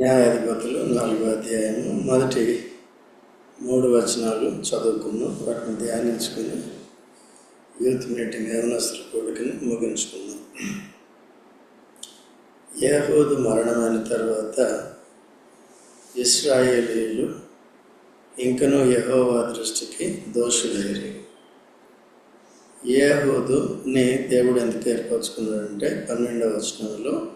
న్యాయాధిపతులు నాలుగో అధ్యాయము మొదటి మూడు వచనాలు చదువుకున్నాం. వాటిని ధ్యానించుకుని యూత్ మీటింగ్ యవనస్తుల కోరికని ముగించుకున్నాం ఏహోదు మరణమైన తర్వాత ఇస్రాయేలీలు ఇంకనూ యహోవా దృష్టికి దోషులయ్యారు. ఏహోదుని దేవుడు ఎందుకు ఏర్పరచుకున్నాడంటే పన్నెండవ వచనంలో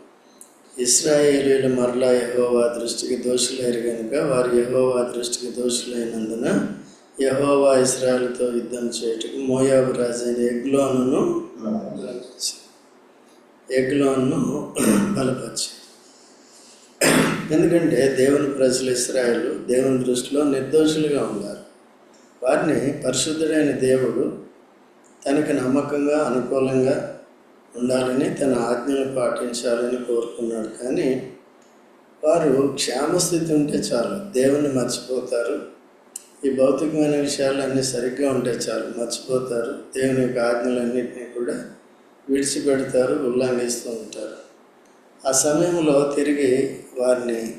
ఇస్రాయేలీలు మరలా యహోవా దృష్టికి దోషులైరు కనుక వారు యహోవా దృష్టికి దోషులైనందున యహోవా ఇస్రాయల్తో యుద్ధం చేయటకు మోయాబు రాజైన ఎగ్లోను ఎగ్లోను బలపరిచి. ఎందుకంటే దేవుని ప్రజలు ఇస్రాయలు దేవుని దృష్టిలో నిర్దోషులుగా ఉన్నారు. వారిని పరిశుద్ధుడైన దేవుడు తనకి నమ్మకంగా అనుకూలంగా ఉండాలని తన ఆజ్ఞలు పాటించాలని కోరుకున్నాడు. కానీ వారు క్షేమస్థితి ఉంటే చాలు దేవుణ్ణి మర్చిపోతారు. ఈ భౌతికమైన విషయాలు అన్నీ సరిగ్గా ఉంటే చాలు మర్చిపోతారు. దేవుని యొక్క ఆజ్ఞలన్నింటినీ కూడా విడిచిపెడతారు ఉల్లంఘిస్తూ ఉంటారు. ఆ సమయంలో తిరిగి వారిని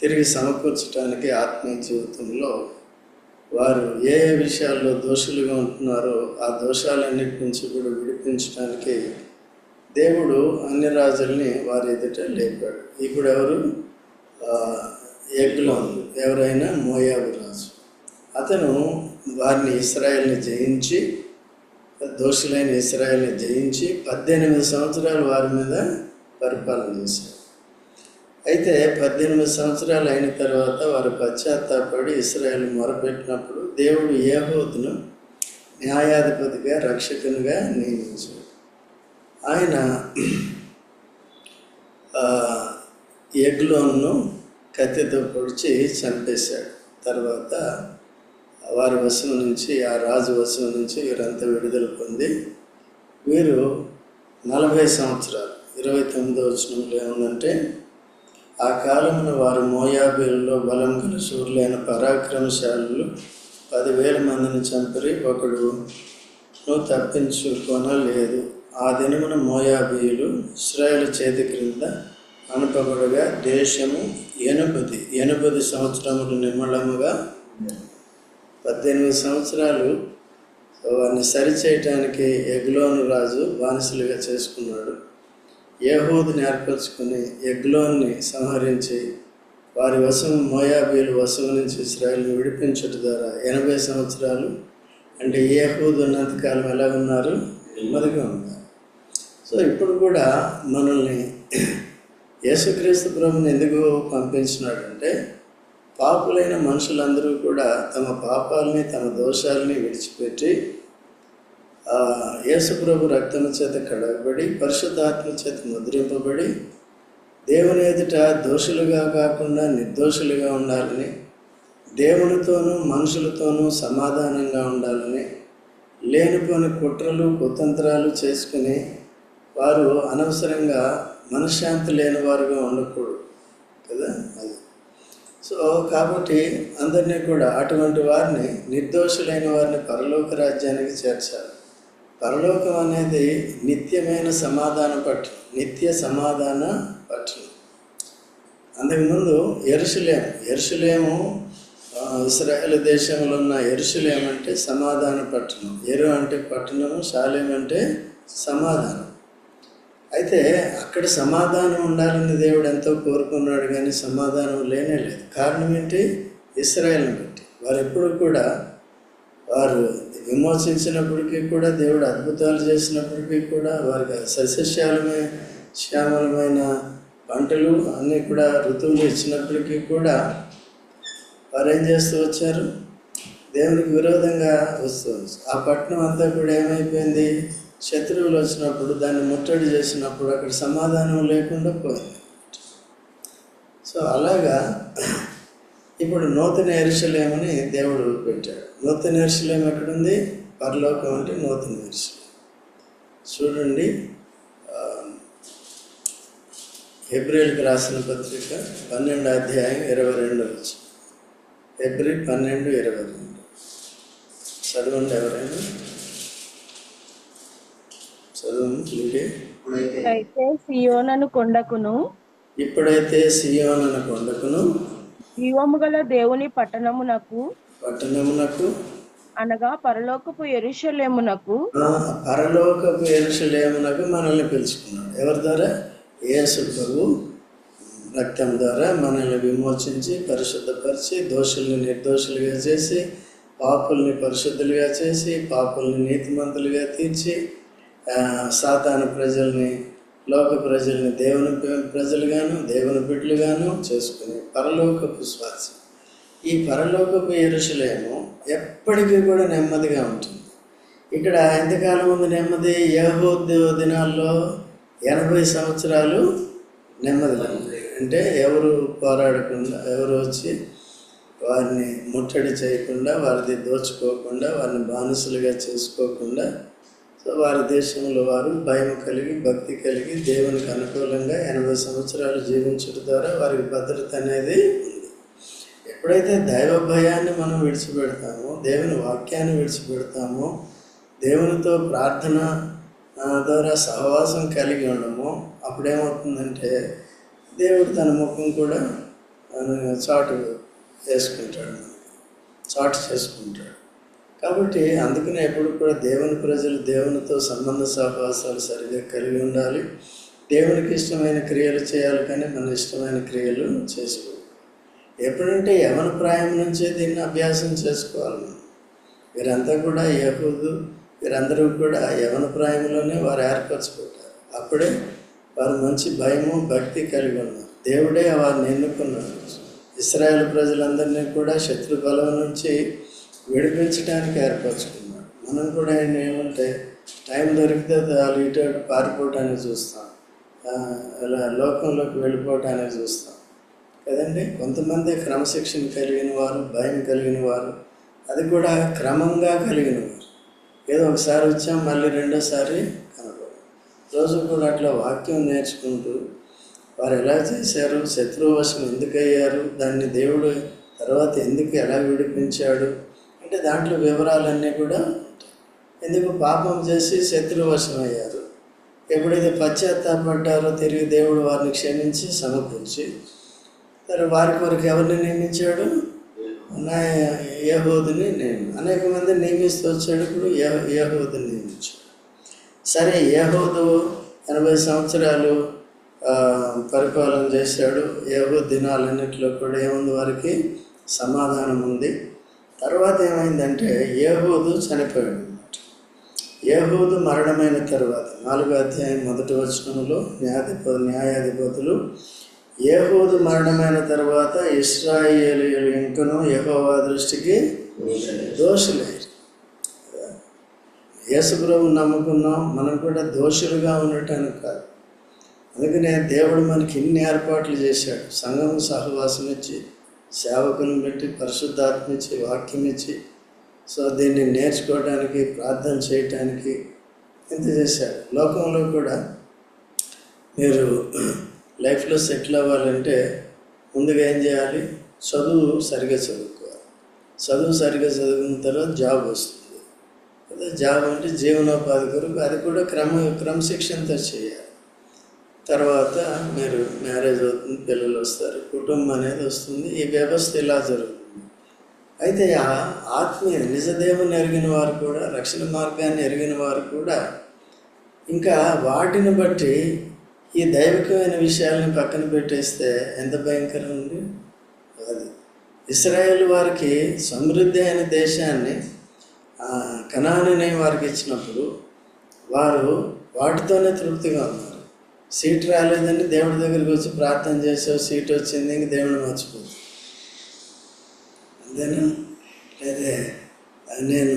తిరిగి సమకూర్చడానికి ఆత్మీయ జీవితంలో వారు ఏ ఏ విషయాల్లో దోషులుగా ఉంటున్నారో ఆ దోషాలన్నిటి నుంచి కూడా విడిపించడానికి దేవుడు అన్ని రాజుల్ని వారి ఎదుట లేపాడు. ఇప్పుడు ఎవరు? ఎగ్లోన్ ఎవరైనా మోయాబు రాజు. అతను వారిని ఇస్రాయల్ని జయించి దోషులైన ఇస్రాయల్ని జయించి పద్దెనిమిది సంవత్సరాలు వారి మీద పరిపాలన చేశాడు. అయితే పద్దెనిమిది సంవత్సరాలు అయిన తర్వాత వారు పశ్చాత్తాపడి ఇస్రాయల్ మొరపెట్టినప్పుడు దేవుడు ఏహోతును న్యాయాధిపతిగా రక్షకునిగా నియమించాడు. ఆయన ఎగ్లోన్ను కత్తితో పొడిచి చంపేశాడు. తర్వాత వారి వశం నుంచి ఆ రాజు వశం నుంచి వీరంతా విడుదల పొంది వీరు నలభై సంవత్సరాలు ఇరవై తొమ్మిదో వచనంలో ఏముందంటే ఆ కాలమున వారు మోయాబీలలో బలం గల సూర్యులైన పరాక్రమశాలులు పదివేల మందిని చంపరి ఒకడు నువ్వు తప్పించుకొనలేదు ఆ దినమున మోయాబీయులు ఇస్రాయల్ చేతి క్రింద అనపబడగా దేశము ఎనుపది ఎనుపది సంవత్సరములు నిమ్మళముగా పద్దెనిమిది సంవత్సరాలు వారిని సరిచేయటానికి ఎగ్లోను రాజు బానిసలుగా చేసుకున్నాడు. ఏహోదుని ఏర్పరచుకుని ఎగ్లోన్ని సంహరించి వారి వశం మోయాబీలు వశం నుంచి ఇస్రాయల్ని విడిపించట ద్వారా ఎనభై సంవత్సరాలు అంటే ఏహోదు ఉన్నంతకాలం ఎలా ఉన్నారు? నెమ్మదిగా ఉన్నారు. సో ఇప్పుడు కూడా మనల్ని యేసుక్రీస్తు ప్రభుని ఎందుకు పంపించినాడంటే పాపులైన మనుషులందరూ కూడా తమ పాపాలని తమ దోషాలని విడిచిపెట్టి యేసుప్రభు రక్తం చేత కడగబడి పరిశుద్ధాత్మ చేత ముద్రింపబడి దేవుని ఎదుట దోషులుగా కాకుండా నిర్దోషులుగా ఉండాలని దేవునితోనూ మనుషులతోనూ సమాధానంగా ఉండాలని లేనిపోని కుట్రలు కుతంత్రాలు చేసుకుని వారు అనవసరంగా మనశ్శాంతి లేని వారుగా ఉండకూడదు కదా? అది. సో కాబట్టి అందరినీ కూడా అటువంటి వారిని నిర్దోషులైన వారిని పరలోక రాజ్యానికి చేర్చాలి. పరలోకం అనేది నిత్యమైన సమాధాన పట్టణం నిత్య సమాధాన పట్టణం అంతకుముందు ఎరుసలేం ఎరుసలేము ఇస్రాయేల్ దేశంలో ఉన్న ఎరుసలేం అంటే సమాధాన పట్టణం. ఎరు అంటే పట్టణము శాలేం అంటే సమాధానం. అయితే అక్కడ సమాధానం ఉండాలని దేవుడు ఎంతో కోరుకున్నాడు కానీ సమాధానం లేనే లేదు. కారణం ఏంటి? ఇస్రాయల్ని బట్టి. వారు ఎప్పుడు కూడా వారు విమోచించినప్పటికీ కూడా దేవుడు అద్భుతాలు చేసినప్పటికీ కూడా వారికి సస్యశ్యాలమే శ్యామలమైన పంటలు అన్నీ కూడా ఋతువులు ఇచ్చినప్పటికీ కూడా వారు ఏం చేస్తూ వచ్చారు? దేవునికి విరోధంగా వస్తూ ఆ పట్టణం అంతా కూడా ఏమైపోయింది? శత్రువులు వచ్చినప్పుడు దాన్ని ముట్టడి చేసినప్పుడు అక్కడ సమాధానం లేకుండా పోయింది. సో అలాగా ఇప్పుడు నూతన ఎరుసలేమని దేవుడు పెట్టాడు. నూతన ఎరుసలేం ఎక్కడుంది? పరలోకం అంటే నూతన ఎరుసలేం చూడండి ఏప్రిల్కి రాసిన పత్రిక పన్నెండు అధ్యాయం ఇరవై రెండు వచ్చి. ఏప్రిల్ పన్నెండు ఇరవై రెండు. చదవండి ఎవరైనా? చదవండి లీడే అయితే సియోనను కొండకును. ఇప్పుడైతే సియోన్ అన్న కొండకును. జీవము గల దేవుని పట్టణమునకు పట్టణమునకు అనగా పరలోకపు ఎరుషలేమునకు పరలోకపు ఎరుషలేమునకు మనల్ని పిలుచుకున్నాడు. ఎవరి ద్వారా? యేసు ప్రభు రక్తం ద్వారా మనల్ని విమోచించి పరిశుద్ధపరిచి దోషుల్ని నిర్దోషులుగా చేసి పాపుల్ని పరిశుద్ధులుగా చేసి పాపుల్ని నీతిమంతులుగా తీర్చి సాతాను ప్రజల్ని లోక ప్రజల్ని దేవుని ప్రజలుగాను దేవుని బిడ్డలుగాను చేసుకుని పరలోకపు శ్వాస ఈ పరలోకపు ఎరుషలేము ఎప్పటికీ కూడా నెమ్మదిగా ఉంటుంది. ఇక్కడ ఎంతకాలం ఉంది నెమ్మది యహూద్ దినాల్లో ఎనభై సంవత్సరాలు నెమ్మదిగా అంటే ఎవరు పోరాడకుండా ఎవరు వచ్చి వారిని ముట్టడి చేయకుండా వారిది దోచుకోకుండా వారిని బానిసలుగా చేసుకోకుండా సో వారి దేశంలో వారు భయం కలిగి భక్తి కలిగి దేవునికి అనుకూలంగా ఎనభై సంవత్సరాలు జీవించడం ద్వారా వారికి భద్రత అనేది ఉంది. ఎప్పుడైతే దైవ భయాన్ని మనం విడిచిపెడతామో దేవుని వాక్యాన్ని విడిచిపెడతామో దేవునితో ప్రార్థన ద్వారా సహవాసం కలిగి ఉండము అప్పుడేమవుతుందంటే దేవుడు తన ముఖం కూడా చాటు వేసుకుంటాడు చాటు చేసుకుంటాడు. కాబట్టి అందుకనే ఎప్పుడు కూడా దేవుని ప్రజలు దేవునితో సంబంధ సహవాసాలు సరిగా కలిగి ఉండాలి. దేవునికి ఇష్టమైన క్రియలు చేయాలి కానీ మన ఇష్టమైన క్రియలు చేసుకోవాలి. ఎప్పుడంటే యవన ప్రాయం నుంచే దీన్ని అభ్యాసం చేసుకోవాలి. మనం వీరంతా కూడా యహూదు వీరందరూ కూడా యవన ప్రాయంలోనే వారు ఏర్పరచుకుంటారు. అప్పుడే వారు మంచి భయము భక్తి కలిగి ఉన్నారు. దేవుడే వారిని ఎన్నుకున్నారు. ఇస్రాయేల్ ప్రజలందరినీ కూడా శత్రు బలం నుంచి విడిపించడానికి ఏర్పరచుకున్నాడు. మనం కూడా ఆయన ఏమంటే టైం దొరికితే వాళ్ళు ఇటు అటు పారిపోవటానికి చూస్తాం. ఇలా లోకంలోకి వెళ్ళిపోవటానికి చూస్తాం. కదండి? కొంతమంది క్రమశిక్షణ కలిగిన వారు భయం కలిగిన వారు అది కూడా క్రమంగా కలిగిన వారు. ఏదో ఒకసారి వచ్చాం మళ్ళీ రెండోసారి కనపడం రోజు కూడా అట్లా వాక్యం నేర్చుకుంటూ వారు ఎలా చేశారు? శత్రువశం ఎందుకయ్యారు? దాన్ని దేవుడు తర్వాత ఎందుకు ఎలా విడిపించాడు? అంటే దాంట్లో వివరాలన్నీ కూడా ఎందుకు పాపం చేసి శత్రువశం అయ్యారు? ఎప్పుడైతే పశ్చాత్తాపడ్డారో తిరిగి దేవుడు వారిని క్షమించి సమకూర్చి మరి వారి కొరకు ఎవరిని నియమించాడు? నా యహోదుని నేను అనేక మంది నియమిస్తూ వచ్చాడు ఇప్పుడు యహ- నియమించాడు సరే యహోదు ఎనభై సంవత్సరాలు పరిపాలన చేశాడు. యహో దినాలన్నింటిలో కూడా ఏముంది వారికి? సమాధానం ఉంది. తర్వాత ఏమైందంటే ఏహూదు చనిపోయాడు అనమాట ఏహూదు మరణమైన తర్వాత నాలుగో అధ్యాయం మొదటి వచనంలో న్యాయాధిప న్యాయాధిపతులు ఏహూదు మరణమైన తర్వాత ఇస్రాయేలీయులు ఇంకను యెహోవా దృష్టికి దోషులే యేసుప్రభు నమ్ముకున్నాం మనం కూడా దోషులుగా ఉండటానికి కాదు. అందుకనే దేవుడు మనకి ఇన్ని ఏర్పాట్లు చేశాడు. సంఘం సహవాసం ఇచ్చి సేవకుని పెట్టి పరిశుద్ధాత్మ ఇచ్చి వాక్యం ఇచ్చి సో దీన్ని నేర్చుకోవడానికి ప్రార్థన చేయటానికి ఇంత చేశాడు? లోకంలో కూడా మీరు లైఫ్లో సెటిల్ అవ్వాలంటే ముందుగా ఏం చేయాలి? చదువు సరిగా చదువుకోవాలి. చదువు సరిగా చదువుకున్న తర్వాత జాబ్ వస్తుంది. అదే జాబ్ అంటే జీవనోపాధి కొరకు అది కూడా క్రమ క్రమశిక్షణతో చేయాలి. తర్వాత మీరు మ్యారేజ్ అవుతుంది పిల్లలు వస్తారు కుటుంబం అనేది వస్తుంది ఈ వ్యవస్థ ఇలా జరుగుతుంది. అయితే ఆ ఆత్మీయ నిజదేవుని ఎరిగిన వారు కూడా రక్షణ మార్గాన్ని ఎరిగిన వారు కూడా ఇంకా వాటిని బట్టి ఈ దైవికమైన విషయాలను పక్కన పెట్టేస్తే ఎంత భయంకరం ఉంది అది. ఇస్రాయేల్ వారికి సమృద్ధి అయిన దేశాన్ని ఆ, వారికి ఇచ్చినప్పుడు వారు వాటితోనే తృప్తిగా ఉన్నారు. సీట్ రాలేదని దేవుడి దగ్గరికి వచ్చి ప్రార్థన చేసావు సీట్ వచ్చింది ఇంక దేవుడు మర్చిపోతుంది అంతేనా? లేదా నేను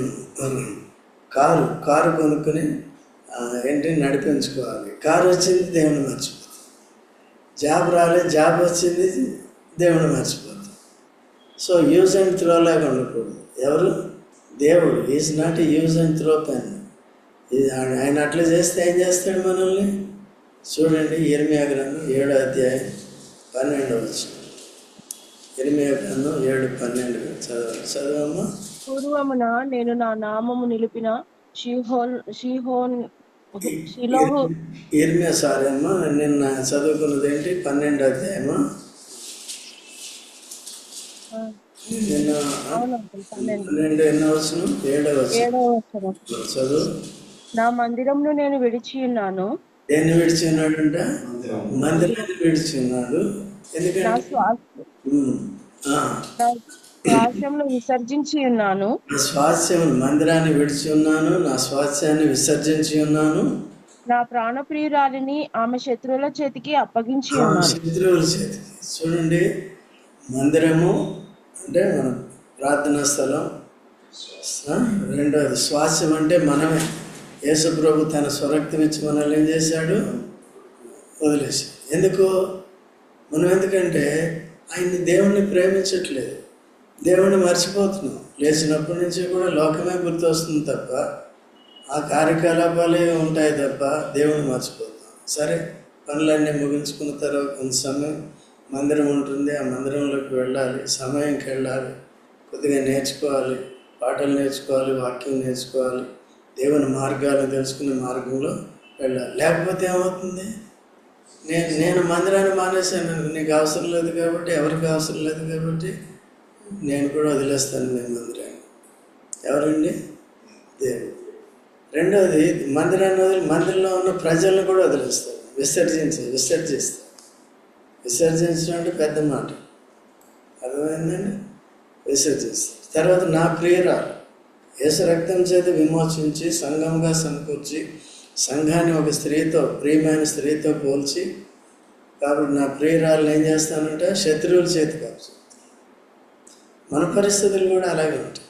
కారు కారు కొనుక్కొని ఏంటి నడిపించుకోవాలి. కారు వచ్చింది దేవుని మర్చిపోతుంది జాబ్ రాలేదు జాబ్ వచ్చింది దేవుని మర్చిపోతుంది సో యూజ్ అండ్ త్రో లాగా ఉండకూడదు. ఎవరు? దేవుడు. Is not use and throw pen ఆయన అట్లా చేస్తే ఏం చేస్తాడు మనల్ని? చూడండి ఇర్మియా గ్రంథం ఏడో అధ్యాయం పన్నెండు వచ్చు ఇర్మియా గ్రంథం ఏడు పన్నెండు చదవాలి చదవమ్మా. పూర్వమున నేను నా నామము నిలిపిన షీహోన్ షీహోన్ షిలోహు ఇర్మియా సారీ అమ్మా. నిన్న చదువుకున్నది ఏంటి? పన్నెండు అధ్యాయమా? నిన్న పన్నెండు. ఎన్నో వచ్చిన ఏడో వచ్చిన చదువు. నా మందిరంను నేను విడిచి ఉన్నాను. దేన్ని విడిచి ఉన్నాడంట మందిరాన్ని విడిచి ఉన్నాడు ఎందుకంటే విసర్జించి ఉన్నాను. నా స్వాస్థ్యం మందిరాన్ని విడిచి ఉన్నాను. నా స్వాస్థ్యాన్ని విసర్జించి ఉన్నాను. నా ప్రాణప్రియురాలిని ఆమె శత్రువుల చేతికి అప్పగించి ఉన్నాను. శత్రువుల చేతికి. చూడండి. మందిరము అంటే మన ప్రార్థనా స్థలం. ఆ, రెండోది స్వాస్యం అంటే మనమే. యేసు ప్రభు తన స్వరక్తం ఇచ్చి మనల్ని ఏం చేశాడు? వదిలేసి ఎందుకు? మనం ఎందుకంటే ఆయన్ని దేవుణ్ణి ప్రేమించట్లేదు. దేవుణ్ణి మర్చిపోతున్నాం. లేచినప్పటి నుంచి కూడా లోకమే గుర్తొస్తుంది తప్ప ఆ కార్యకలాపాలే ఉంటాయి తప్ప దేవుణ్ణి మర్చిపోతాం సరే పనులన్నీ ముగించుకున్న తర్వాత కొంత సమయం మందిరం ఉంటుంది. ఆ మందిరంలోకి వెళ్ళాలి. సమయంకి వెళ్ళాలి. కొద్దిగా నేర్చుకోవాలి. పాటలు నేర్చుకోవాలి. వాక్యం నేర్చుకోవాలి. దేవుని మార్గాలను తెలుసుకునే మార్గంలో వెళ్ళాలి. లేకపోతే ఏమవుతుంది? నేను నేను మందిరాన్ని మానేశాను. నీకు అవసరం లేదు కాబట్టి ఎవరికి అవసరం లేదు కాబట్టి నేను కూడా వదిలేస్తాను నేను మందిరాన్ని. ఎవరండి? దేవుడు. రెండవది మందిరాన్ని వదిలి మందిరంలో ఉన్న ప్రజలను కూడా వదిలేస్తాడు విసర్జించి విసర్జిస్తారు విసర్జించడం అంటే పెద్ద మాట. అర్థమైందండి? విసర్జిస్తాను తర్వాత నా ప్రియురాలు. యేసు రక్తం చేత విమోచించి సంఘంగా సమకూర్చి సంఘాన్ని ఒక స్త్రీతో ప్రియమైన స్త్రీతో పోల్చి కాబట్టి నా ప్రియురాలను ఏం చేస్తానంటే శత్రువుల చేతి కాపు మన పరిస్థితులు కూడా అలాగే ఉంటాయి.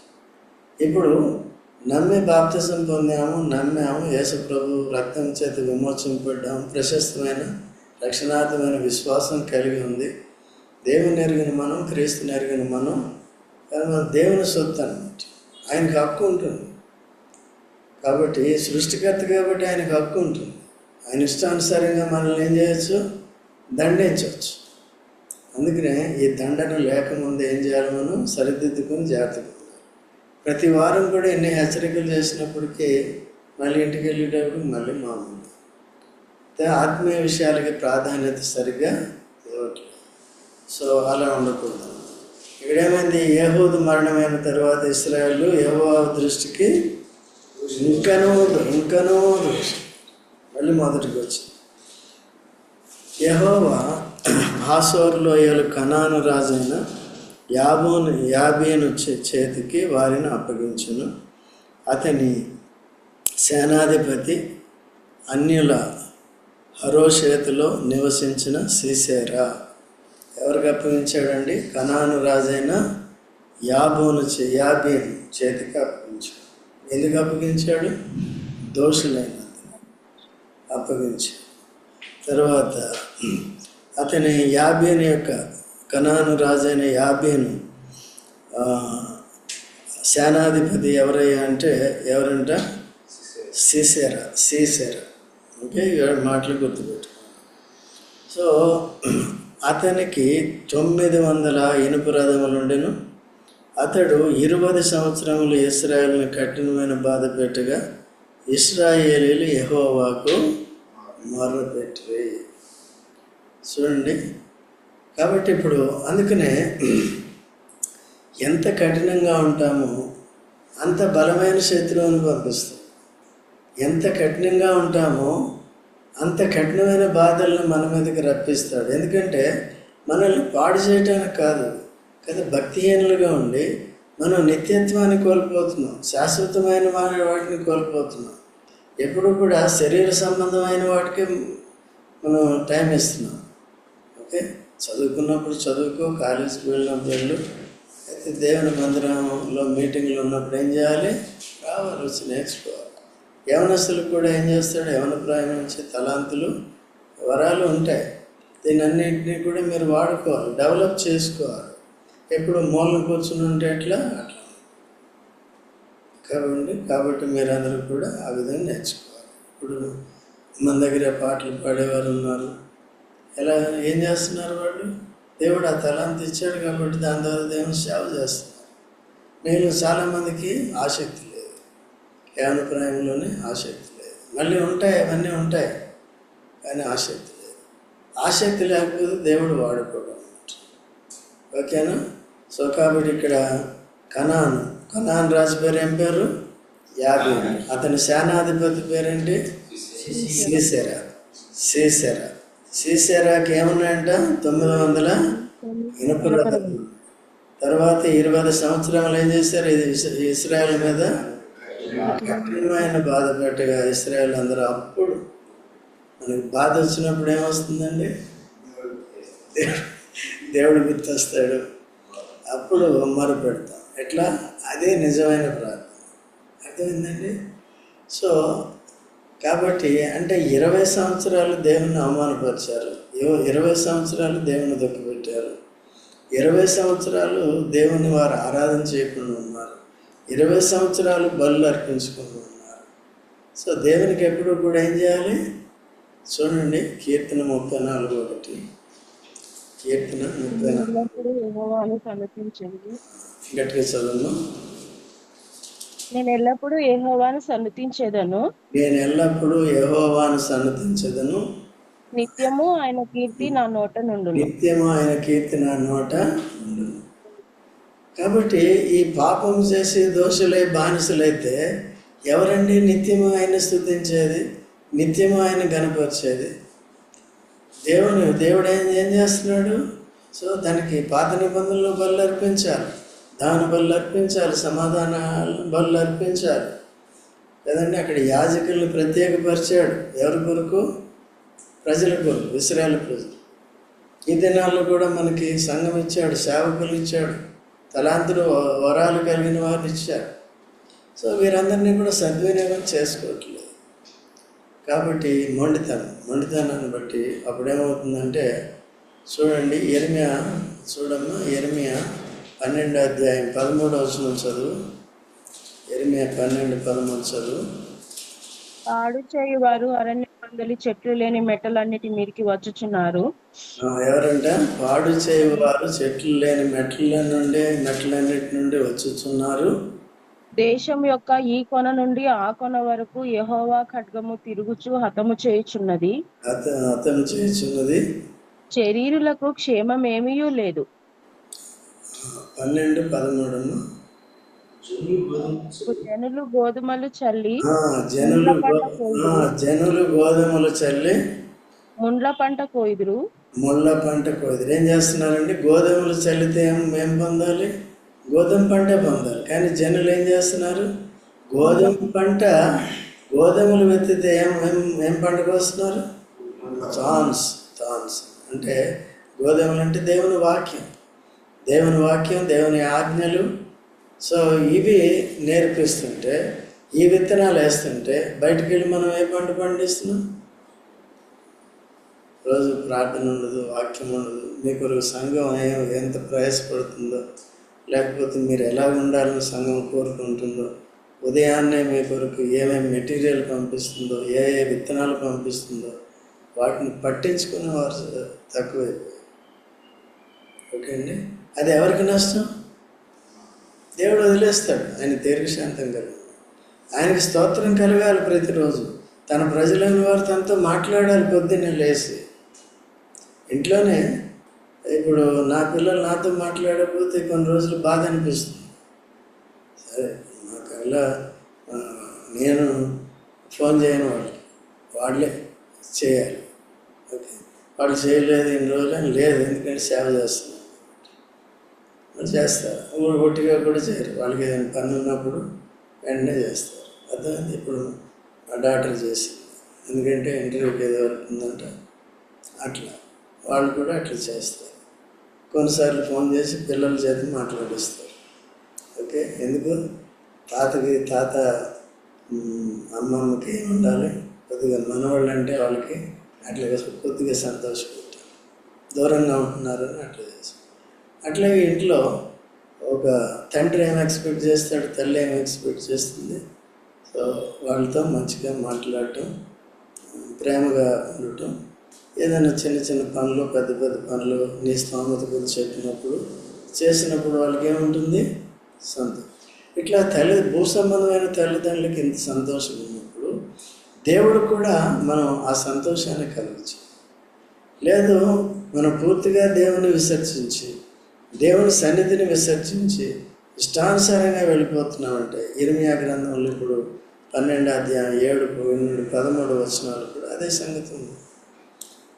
ఇప్పుడు నమ్మి బాప్తిజం పొందాము నమ్మాము యేసు ప్రభు రక్తం చేత విమోచింపడ్డాము ప్రశస్తమైన రక్షణార్థమైన విశ్వాసం కలిగి ఉంది. దేవుని ఎరిగిన మనం క్రీస్తుని ఎరిగిన మనం కానీ మన దేవుని సొత్తు అనమాట ఆయనకు హక్కు ఉంటుంది. కాబట్టి సృష్టికర్త కాబట్టి ఆయనకు హక్కు ఉంటుంది. ఆయన ఇష్టానుసారంగా మనల్ని ఏం చేయొచ్చు? దండించవచ్చు. అందుకనే ఈ దండన లేకముందు ఏం చేయాలి మనం? సరిదిద్దుకొని జాగ్రత్తగా ప్రతి వారం కూడా ఎన్ని హెచ్చరికలు చేసినప్పటికీ మళ్ళీ ఇంటికి వెళ్ళేటప్పుడు మళ్ళీ మామూలు. ఆత్మీయ విషయాలకి ప్రాధాన్యత సరిగ్గా ఇవ్వట్లేదు. సో అలా ఉండకూడదు. ఏడేమైంది ఏహోదు మరణమైన తర్వాత ఇస్రాయల్ ఏహో దృష్టికి ఇంకనూ ఇంకనూ దృష్టి. మళ్ళీ మొదటికి వచ్చింది. యహోవా హాసోర్ లోయలు కనాను రాజైన యాబోను యాబీను చే- చేతికి వారిని అప్పగించును. అతని సేనాధిపతి అన్యుల హరో చేతిలో నివసించిన సీసేరా. ఎవరికి అప్పగించాడండి? కనాను రాజైన యాబోను చే యాబీను చేతికి అప్పగించాడు. ఎందుకు అప్పగించాడు? దోషులైన అప్పగించాడు. తర్వాత అతని యాబేను యొక్క కనాను రాజైన యాబీను సేనాధిపతి ఎవరయ్యా అంటే ఎవరంట? సీసేరా సీసేరా. ఓకే మాటలు గుర్తుపెట్టు సో అతనికి తొమ్మిది వందల ఇనుపు రథములుండెను అతడు ఇరవై సంవత్సరములు ఇస్రాయేల్ని కఠినమైన బాధ పెట్టగా ఇస్రాయేలీలు యహోవాకు మొర్రపెట్టి చూడండి. కాబట్టి ఇప్పుడు అందుకనే ఎంత కఠినంగా ఉంటామో అంత బలమైన శత్రువుని పంపిస్తాం. ఎంత కఠినంగా ఉంటామో అంత కఠినమైన బాధలను మన మీదకి రప్పిస్తాడు. ఎందుకంటే మనల్ని పాడు చేయడానికి కాదు కదా? భక్తిహీనులుగా ఉండి మనం నిత్యత్వాన్ని కోల్పోతున్నాం శాశ్వతమైన వాటిని కోల్పోతున్నాం. ఎప్పుడు కూడా శరీర సంబంధమైన వాటికి మనం టైం ఇస్తున్నాం. ఓకే? చదువుకున్నప్పుడు చదువుకో కాలేజీకి వెళ్ళినప్పుడు వెళ్ళు. అయితే దేవుని మందిరంలో మీటింగ్లు ఉన్నప్పుడు ఏం చేయాలి? రావాలి వచ్చి నేర్చుకోవాలి. యవనస్తులకు కూడా ఏం చేస్తాడు? యవన ప్రయాణించే తలాంతులు వరాలు ఉంటాయి. దీని అన్నింటినీ కూడా మీరు వాడుకోవాలి డెవలప్ చేసుకోవాలి. ఎప్పుడు మూలన కూర్చుని ఉంటే ఎట్లా? అట్లా. కాబట్టి కాబట్టి మీరందరూ కూడా ఆ విధంగా నేర్చుకోవాలి. ఇప్పుడు మన దగ్గర పాటలు పాడేవారు ఉన్నారు. ఎలా ఏం చేస్తున్నారు వాళ్ళు? దేవుడు ఆ తలాంతి ఇచ్చాడు కాబట్టి దాని ద్వారా దేవుని సేవ చేస్తున్నారు. నేను చాలామందికి ఆసక్తి లేదు ఆసక్తి లేదు. మళ్ళీ ఉంటాయి అవన్నీ ఉంటాయి కానీ ఆసక్తి లేదు. ఆసక్తి లేకపోతే దేవుడు వాడుకోవడం ఓకేనా? సో కాబట్టి ఇక్కడ కనాన్ కనాన్ రాజు పేరు ఏం పేరు? యాభై అతని సేనాధిపతి పేరేంటి? సీసెరా. సీసెరా. సీసెరాకి ఏమున్నాయంట? తొమ్మిది వందల ఇనుప తర్వాత ఇరవై సంవత్సరాలు ఏం చేశారు? ఇది ఇస్రాయల్ మీద కఠినమైన బాధ పెట్టగా ఇస్రాయల్ అందరూ అప్పుడు మనకి బాధ వచ్చినప్పుడు ఏమొస్తుందండి? దేవుడు- దేవుడు గుర్తొస్తాడు. అప్పుడు మొర పెడతాం. ఎట్లా? అదే నిజమైన ప్రార్థన. అర్థమైందండి? సో కాబట్టి అంటే ఇరవై సంవత్సరాలు దేవుని అవమానపరిచారు. ఇరవై సంవత్సరాలు దేవుని దుఃఖపెట్టారు ఇరవై సంవత్సరాలు దేవుని వారు ఆరాధన చేయకుండా ఉన్నారు. ఇరవై సంవత్సరాలు బలు అర్పించుకుంటూ ఉన్నారు. సో దేవునికి ఎప్పుడు కూడా ఏం చేయాలి? చూడండి కీర్తన ముప్పై నాలుగు ఒకటి. కీర్తన ముప్పై గట్టిగా చదువు నేను ఎల్లప్పుడూ యెహోవాను సన్నతించేదను నేను ఎల్లప్పుడూ యెహోవాను సన్నతించదను నిత్యము ఆయన కీర్తి నా నోట నుండును. నిత్యము ఆయన కీర్తి నా నోట ఉండును. కాబట్టి ఈ పాపం చేసి దోషులై బానిసలైతే ఎవరండి నిత్యము ఆయన స్థుతించేది నిత్యము ఆయన గనపరిచేది దేవుని దేవుడు ఏం ఏం చేస్తున్నాడు? సో దానికి పాత నిబంధనలు బళ్ళు అర్పించాలి దాని బళ్ళు అర్పించాలి సమాధాన బళ్ళు అర్పించాలి లేదంటే అక్కడ యాజకులను ప్రత్యేకపరిచాడు. ఎవరి కొరకు? ప్రజల కొరకు విశ్రాల ప్రజలు. ఈ దినాల్లో కూడా మనకి సంఘం ఇచ్చాడు సేవకులు ఇచ్చాడు. తలాంతులు వరాలు కలిగిన వారిని ఇచ్చారు. సో వీరందరినీ కూడా సద్వినియోగం చేసుకోవట్లేదు. కాబట్టి మొండితనం మొండితనాన్ని బట్టి అప్పుడేమవుతుందంటే చూడండి ఎరిమియా చూడమ్మా ఎరిమియా పన్నెండో అధ్యాయం పదమూడు వచనం చదువు. ఎరిమియా పన్నెండు పదమూడు చదువు. పాడు చేయువారు అరణ్య మందలి చెట్లు లేని మెట్టలన్నిటి మీరికి వచ్చుచున్నారు. ఆ, ఎవరంట పాడు చేయవారు చెట్లు లేని మెట్ల నుండి మెట్లన్నిటి నుండి వచ్చుచున్నారు. దేశం యొక్క ఈ కొన నుండి ఆ కొన వరకు యెహోవా ఖడ్గము తిరుగుచు హతము చేయుచున్నది. అతను చేస్తున్నది శరీరులకు క్షేమమేమీ లేదు. పన్నెండు పదమూడును జనులు గోధుమలు చల్లి. జనులు జనులు గోధుమలు చల్లి ముండ్ల పంట కోయిదురు. ముళ్ళ పంట కోదిరు ఏం చేస్తున్నారండి? గోధుమలు చల్లితే ఏం పొందాలి? గోధుమ పంటే పొందాలి. కానీ జనులు ఏం చేస్తున్నారు? గోధుమ పంట గోధుమలు వెతితే ఏం ఏం ఏం పంటకు వస్తున్నారు థాన్స్ థాన్స్. అంటే గోధుమలు అంటే దేవుని వాక్యం. దేవుని వాక్యం దేవుని ఆజ్ఞలు సో ఇవి నేర్పిస్తుంటే ఈ విత్తనాలు వేస్తుంటే బయటికి వెళ్ళి మనం ఏ పంట పండిస్తున్నాం? రోజు ప్రార్థన ఉండదు వాక్యం ఉండదు. మీ సంఘం ఎంత ప్రయాసపడుతుందో లేకపోతే మీరు ఎలా ఉండాలని సంఘం కోరుకుంటుందో ఉదయాన్నే మీ కొరకు ఏమేమి మెటీరియల్ పంపిస్తుందో ఏ ఏ విత్తనాలు పంపిస్తుందో వాటిని పట్టించుకునే వారు తక్కువైపోయారు. ఓకే అండి? అది ఎవరికి నష్టం? దేవుడు వదిలేస్తాడు. ఆయన దీర్ఘశాంతం కలుగు. ఆయనకి స్తోత్రం కలగాలి ప్రతిరోజు. తన ప్రజలైన వారు తనతో మాట్లాడాలి పొద్దున్నే లేచి. ఇంట్లోనే ఇప్పుడు నా పిల్లలు నాతో మాట్లాడకపోతే కొన్ని రోజులు బాధ అనిపిస్తుంది. సరే నాకు ఆ, నేను ఫోన్ చేయను వాళ్ళకి. వాళ్ళే చేయాలి. ఓకే. వాళ్ళు చేయలేదు ఇన్ని రోజులు అని లేదు. ఎందుకంటే సేవ చేస్తున్నాను చేస్తారు. ఊరు ఒట్టిగా కూడా చేయరు. వాళ్ళకి ఏదైనా పని ఉన్నప్పుడు వెంటనే చేస్తారు. అర్థమైంది? ఇప్పుడు ఆ డాక్టర్ చేసి ఎందుకంటే ఇంటర్వ్యూకి ఏదో వర్క్ ఉందంట. అట్లా. వాళ్ళు కూడా అట్లా చేస్తారు. కొన్నిసార్లు ఫోన్ చేసి పిల్లల చేత మాట్లాడిస్తారు. ఓకే? ఎందుకు? తాతకి తాత అమ్మమ్మకి ఉండాలి కొద్దిగా మనవాళ్ళు అంటే వాళ్ళకి అట్లా కొద్దిగా సంతోషపెట్టారు దూరంగా ఉంటున్నారని అట్లా చేస్తారు. అట్లాగే ఇంట్లో ఒక తండ్రి ఏం ఎక్స్పెక్ట్ చేస్తాడు తల్లి ఏం ఎక్స్పెక్ట్ చేస్తుంది? సో వాళ్ళతో మంచిగా మాట్లాడటం ప్రేమగా ఉండటం ఏదైనా చిన్న చిన్న పనులు పెద్ద పెద్ద పనులు నీ స్థామత గురించి చెప్పినప్పుడు చేసినప్పుడు వాళ్ళకి ఏముంటుంది? సంతోషం. ఇట్లా తల్లి భూ సంబంధమైన తల్లిదండ్రులకి ఇంత సంతోషం ఉన్నప్పుడు దేవుడు కూడా మనం ఆ సంతోషాన్ని కలిగించాలి లేదు మనం పూర్తిగా దేవుని విసర్జించి దేవుని సన్నిధిని విసర్జించి ఇష్టానుసారంగా వెళ్ళిపోతున్నామంటే ఇరిమియా గ్రంథంలో ఇప్పుడు పన్నెండు అధ్యాయం ఏడు నుండి పదమూడు వచనాలు కూడా అదే సంగతి ఉంది.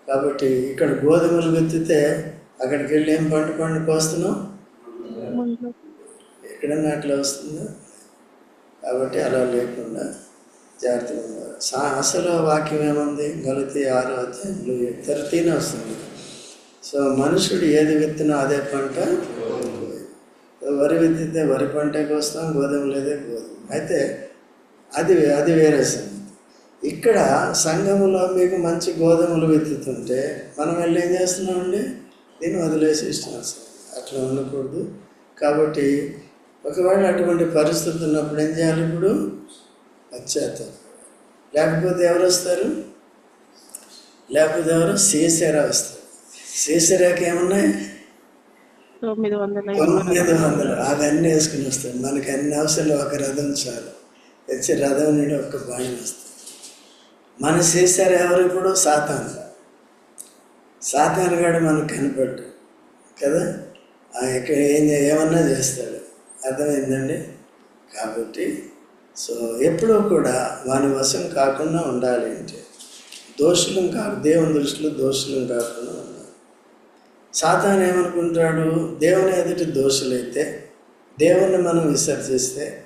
కాబట్టి ఇక్కడ గోధుమలు విత్తితే అక్కడికి వెళ్ళి ఏం పంట పండు కోస్తున్నాం ముందు ఎక్కడన్నా అట్లా వస్తుందా? కాబట్టి అలా లేకుండా జాగ్రత్తగా ఉండాలి. సా అసలు వాక్యం ఏముంది? గలతి ఆరో అధ్యాయంలో తెరతీనే వస్తుంది సో మనుషుడు ఏది విత్తినా అదే పంట వరి విత్తితే వరి పంటకి వస్తాం గోధుమ లేదే గోధుమ అయితే అది అది వేరే సంగతి. ఇక్కడ సంఘములో మీకు మంచి గోధుమలు విత్తుతుంటే మనం వెళ్ళి ఏం చేస్తున్నామండి? దీన్ని వదిలేసి ఇష్టం అసలు. అట్లా ఉండకూడదు. కాబట్టి ఒకవేళ అటువంటి పరిస్థితి ఉన్నప్పుడు ఏం చేయాలి ఇప్పుడు? వచ్చేస్తారు లేకపోతే ఎవరు వస్తారు? లేకపోతే ఎవరు? సీసేరా వస్తారు. సీసెరాకి ఏమున్నాయి? తొమ్మిది వందల తొమ్మిది వందలు. అవన్నీ వేసుకుని వస్తాయి మనకి అన్ని అవసరాలు ఒక రథం చాలు. వచ్చి రథం నుండి ఒక బాణి వస్తుంది. మన సీసెర ఎవరు ఇప్పుడు సాతాను. సాతాను గాడు మనకు కనపడ్డు కదా? ఇక్కడ ఏం ఏమన్నా చేస్తాడు. అర్థమైందండి? కాబట్టి సో ఎప్పుడూ కూడా వాని వశం కాకుండా ఉండాలి అంటే దోషులం కాదు దేవుని దృష్టిలో దోషులం కాకుండా సాతాను ఏమనుకుంటాడు? దేవుని ఎదుటి దోషులైతే దేవుణ్ణి మనం విసర్జిస్తే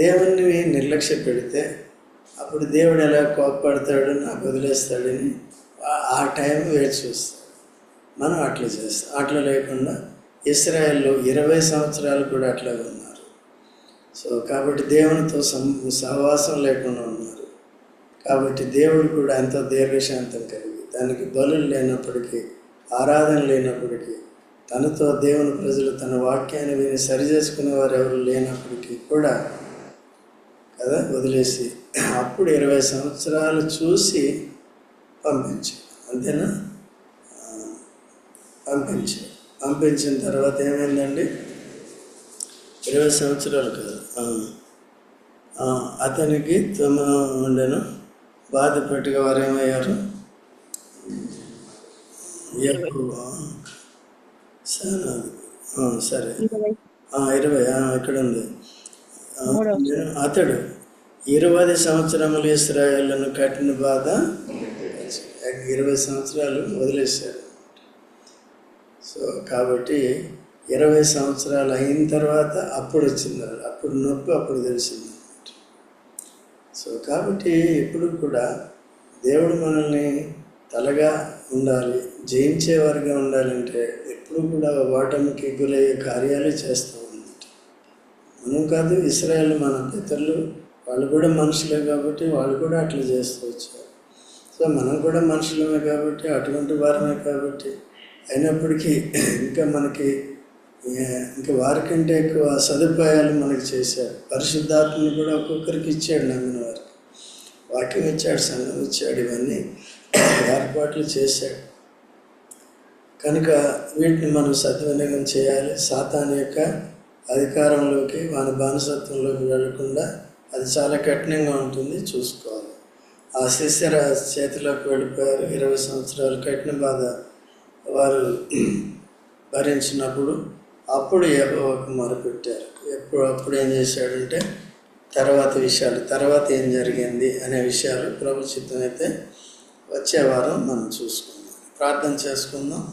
దేవుణ్ణి నిర్లక్ష్య పెడితే అప్పుడు దేవుడు ఎలా కోప్పడతాడు నాకు వదిలేస్తాడని ఆ- టైం వేచి చూస్తాడు. మనం అట్లా చేస్తాం. అట్లా లేకుండా ఇస్రాయల్లో ఇరవై సంవత్సరాలు కూడా అట్లా ఉన్నారు. సో కాబట్టి దేవునితో సం సహవాసం లేకుండా ఉన్నారు. కాబట్టి దేవుడు కూడా ఎంతో దీర్ఘశాంతం కలిగి దానికి బలులు లేనప్పటికీ ఆరాధన లేనప్పటికీ తనతో దేవుని ప్రజలు తన వాక్యాన్ని విని సరిచేసుకునే వారు ఎవరు లేనప్పటికీ కూడా కదా వదిలేసి అప్పుడు ఇరవై సంవత్సరాలు చూసి పంపించారు. అంతేనా? ఆ, పంపించిన తర్వాత ఏమైందండి? ఇరవై సంవత్సరాలు కాదు. అతనికి తమ ఉండను. బాధపెట్టుగా వారు ఏమయ్యారు? సరే. ఇరవై. ఇక్కడ ఉంది. అతడు ఇరవై సంవత్సరములు ఇస్రాయేళ్ళను కట్టిన బాధ ఇరవై సంవత్సరాలు వదిలేశాడు. సో కాబట్టి ఇరవై సంవత్సరాలు అయిన తర్వాత అప్పుడు వచ్చింది. అప్పుడు నొప్పి అప్పుడు తెలిసింది. సో కాబట్టి ఎప్పుడు కూడా దేవుడు మనల్ని తలగా ఉండాలి. జయించేవారిగా ఉండాలంటే ఎప్పుడు కూడా ఓటమికి గురయ్యే కార్యాలు చేస్తూ ఉన్నట్టు మనం కాదు ఇస్రాయల్ మన పితరులు వాళ్ళు కూడా మనుషులే కాబట్టి వాళ్ళు కూడా అట్లా చేస్తూ వచ్చారు. సో మనం కూడా మనుషులమే కాబట్టి అటువంటి వారమే కాబట్టి అయినప్పటికీ ఇంకా మనకి ఇంకా వారికంటే ఎక్కువ సదుపాయాలు మనకి చేశాడు పరిశుద్ధాత్మను కూడా ఒక్కొక్కరికి ఇచ్చాడు నమ్మిన వారికి. వాక్యం ఇచ్చాడు సంఘం ఇచ్చాడు ఇవన్నీ ఏర్పాట్లు చేశాడు. కనుక వీటిని మనం సద్వినియోగం చేయాలి. సాతాన్ యొక్క అధికారంలోకి వాని బానిసత్వంలోకి వెళ్ళకుండా అది చాలా కఠినంగా ఉంటుంది చూసుకోవాలి. ఆ శిష్యర చేతిలోకి వెళ్ళిపోయారు. ఇరవై సంవత్సరాలు కఠిన బాధ వారు భరించినప్పుడు అప్పుడు యెహోవాకు మొరపెట్టారు. ఎప్పుడు అప్పుడు ఏం చేశాడంటే తర్వాత విషయాలు తర్వాత ఏం జరిగింది అనే విషయాలు ప్రభు చిత్తమైతే వచ్చే వారం మనం చూసుకుందాం. ప్రార్థన చేసుకుందాం.